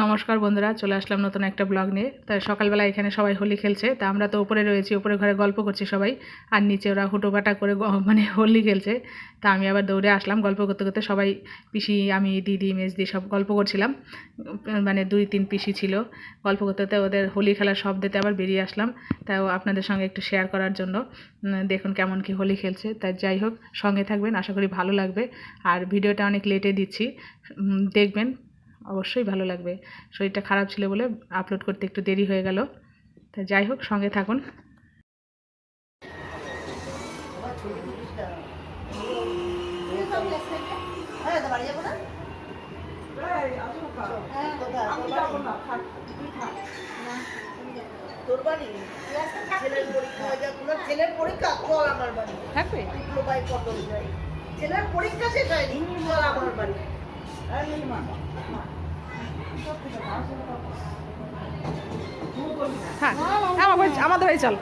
নমস্কার বন্ধুরা, চলে আসলাম নতুন একটা ব্লগ নিয়ে। তাই সকালবেলা এখানে সবাই হোলি খেলছে, তা আমরা তো উপরে রয়েছি, উপরে ঘরে গল্প করছি সবাই। আর নিচে ওরা হুটোপাটা করে মানে হোলি খেলছে। তা আমি আবার দৌড়ে আসলাম গল্প করতে করতে। সবাই পিসি, আমি, দিদি, মেজদি সব গল্প করছিলাম। মানে দুই, তিন পিসি ছিল। গল্প করতে করতে ওদের হোলি খেলার শব্দতে আবার বেরিয়ে আসলাম। তাও আপনাদের সঙ্গে একটু শেয়ার করার জন্য। দেখুন কেমন কি হোলি খেলছে। তাই যাই হোক, সঙ্গে থাকবেন, আশা করি ভালো লাগবে। আর ভিডিওটা অনেক লেটে দিচ্ছি। দেখবেন। অবশ্যই ভালো লাগবে। শরীরটা খারাপ ছিল বলে আপলোড করতে একটু দেরি হয়ে গেল। তা যাই হোক, সঙ্গে থাকুন। ছেলের পরীক্ষা হয়ে শেষ হয়নি। আমার বাড়ি। হ্যাঁ আমাদের ভাই চল।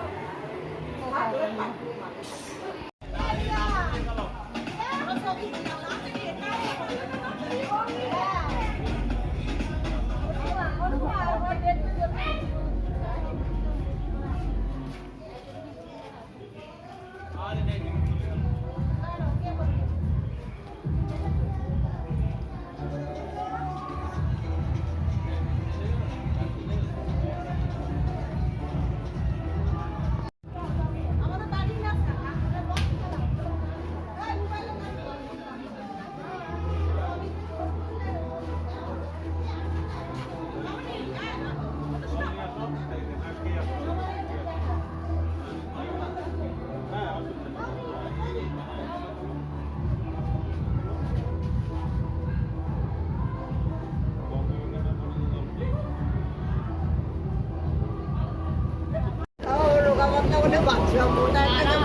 বাচ্চা মোটা একটা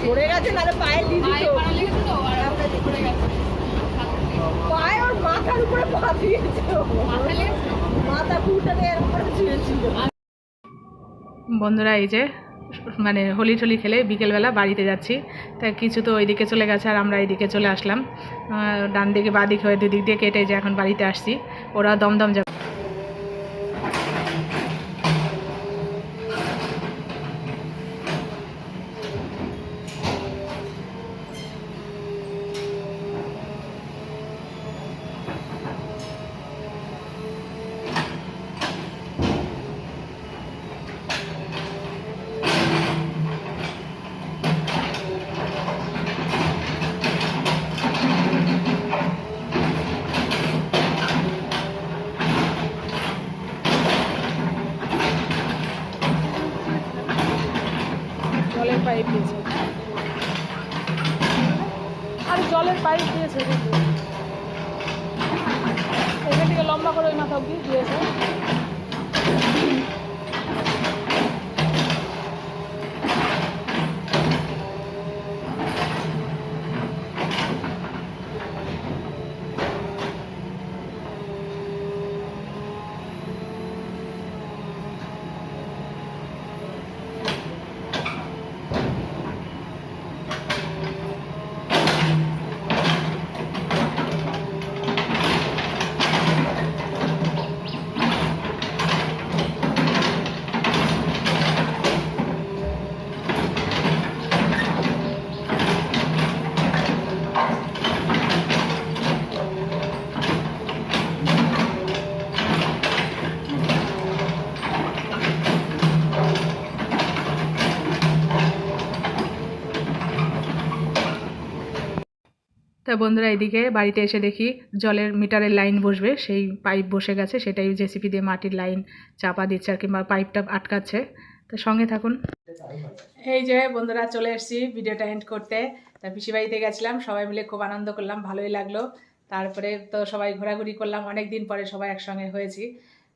সরে গেছে নাহলে পায়ে ওর মাথার উপরে পা দিয়েছে মাথা ফুটাতে এর উপরে বন্ধুরা এই যে মানে হোলি টোলি খেলে বিকেলবেলা বাড়িতে যাচ্ছি তা কিছু তো ওইদিকে চলে গেছে আর আমরা এইদিকে চলে আসলাম। ডান দিকে বাঁ দিকে হয়ে দুদিক দিয়ে কেটে যে এখন বাড়িতে আসছি। ওরা দমদম যাবে। পাইপ দিয়েছে। আর জলের পাইপ দিয়েছে কিন্তু। এখান থেকে লম্বা করে ওই মাথা অব্দি দিয়েছে। তা বন্ধুরা এদিকে বাড়িতে এসে দেখি জলের মিটারের লাইন বসবে, সেই পাইপ বসে গেছে, সেটাই জেসিপি দিয়ে মাটির লাইন চাপা দিচ্ছে আর কিংবা পাইপটা আটকাচ্ছে। তো সঙ্গে থাকুন। এই যে বন্ধুরা চলে এসেছি ভিডিওটা এন্ড করতে। তা পিসি বাড়িতে গেছিলাম, সবাই মিলে খুব আনন্দ করলাম, ভালোই লাগল। তারপরে তো সবাই ঘোরাঘুরি করলাম অনেক দিন পরে সবাই একসঙ্গে হয়েছি,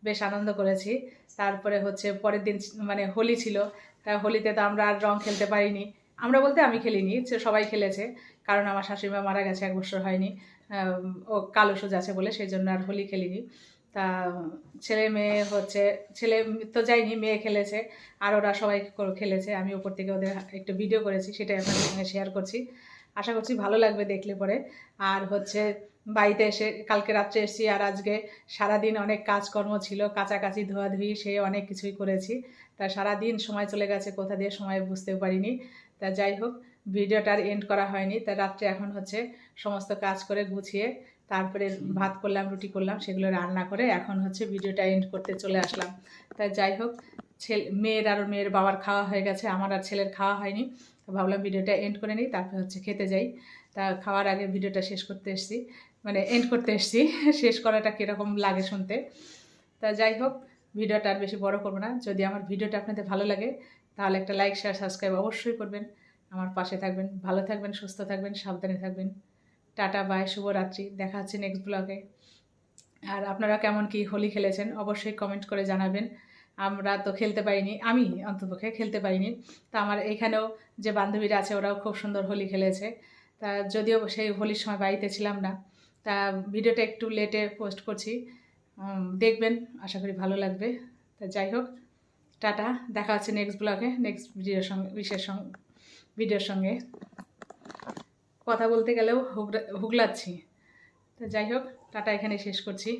বেশ আনন্দ করেছি। তারপরে হচ্ছে পরের দিন মানে হোলি ছিল, তা হোলিতে তো আমরা আর রং খেলতে পারিনি। আমরা বলতে আমি খেলিনি সবাই খেলেছে, কারণ আমার শাশুড়িমা মারা গেছে, এক বছর হয়নি। ও কালো সুজ আছে বলে সেই জন্য আর হোলি খেলিনি। তা ছেলে মেয়ে হচ্ছে, ছেলে তো যায়নি, মেয়ে খেলেছে, আর ওরা সবাই খেলেছে। আমি ওপর থেকে ওদের একটু ভিডিও করেছি, সেটাই আপনাদের সঙ্গে শেয়ার করছি। আশা করছি ভালো লাগবে দেখলে পরে। আর হচ্ছে বাড়িতে এসে কালকে রাত্রে এসেছি, আর আজকে সারাদিন অনেক কাজকর্ম ছিল কাচাকাচি ধোয়াধুয়ি, সে অনেক কিছুই করেছি। তা সারাদিন সময় চলে গেছে, কোথা দিয়ে সময় বুঝতেও পারিনি। তা যাই হোক ভিডিওটার এন্ড করা হয়নি। তা রাত্রে এখন হচ্ছে সমস্ত কাজ করে গুছিয়ে তারপরে ভাত করলাম রুটি করলাম সেগুলো রান্না করে এখন হচ্ছে ভিডিওটা এন্ড করতে চলে আসলাম। তা যাই হোক ছেলে মেয়ের আর মেয়ের বাবার খাওয়া হয়ে গেছে আমার আর ছেলের খাওয়া হয়নি। তো ভাবলাম ভিডিওটা এন্ড করে নিই তারপর হচ্ছে খেতে যাই। তা খাওয়ার আগে ভিডিওটা শেষ করতে এসছি মানে এন্ড করতে এসছি শেষ করাটা কীরকম লাগে শুনতে। তা যাই হোক ভিডিওটা আর বেশি বড় করব না। যদি আমার ভিডিওটা আপনাদের ভালো লাগে তাহলে একটা লাইক শেয়ার সাবস্ক্রাইব অবশ্যই করবেন। আমার পাশে থাকবেন, ভালো থাকবেন, সুস্থ থাকবেন, সাবধানে থাকবেন। টাটা বাই শুভরাত্রি। দেখা হচ্ছে নেক্সট ব্লগে আর আপনারা কেমন কি হোলি খেলেছেন অবশ্যই কমেন্ট করে জানাবেন। আমরা তো খেলতে পারিনি, আমি অন্তপক্ষে খেলতে পারিনি। তা আমার এখানেও যে বান্ধবীরা আছে, ওরাও খুব সুন্দর হোলি খেলেছে। তা যদিও সেই হোলির সময় বাড়িতে ছিলাম না, তা ভিডিওটা একটু লেটে পোস্ট করছি। দেখবেন, আশা করি ভালো লাগবে। তা যাই হোক টাটা, দেখা হচ্ছে নেক্সট ব্লগে নেক্সট ভিডিওর সঙ্গে বিশেষ ভিডিওর সঙ্গে। কথা বলতে গেলেও হুগলা হুগলাচ্ছি। তো যাই হোক, টাটা এখানে শেষ করছি।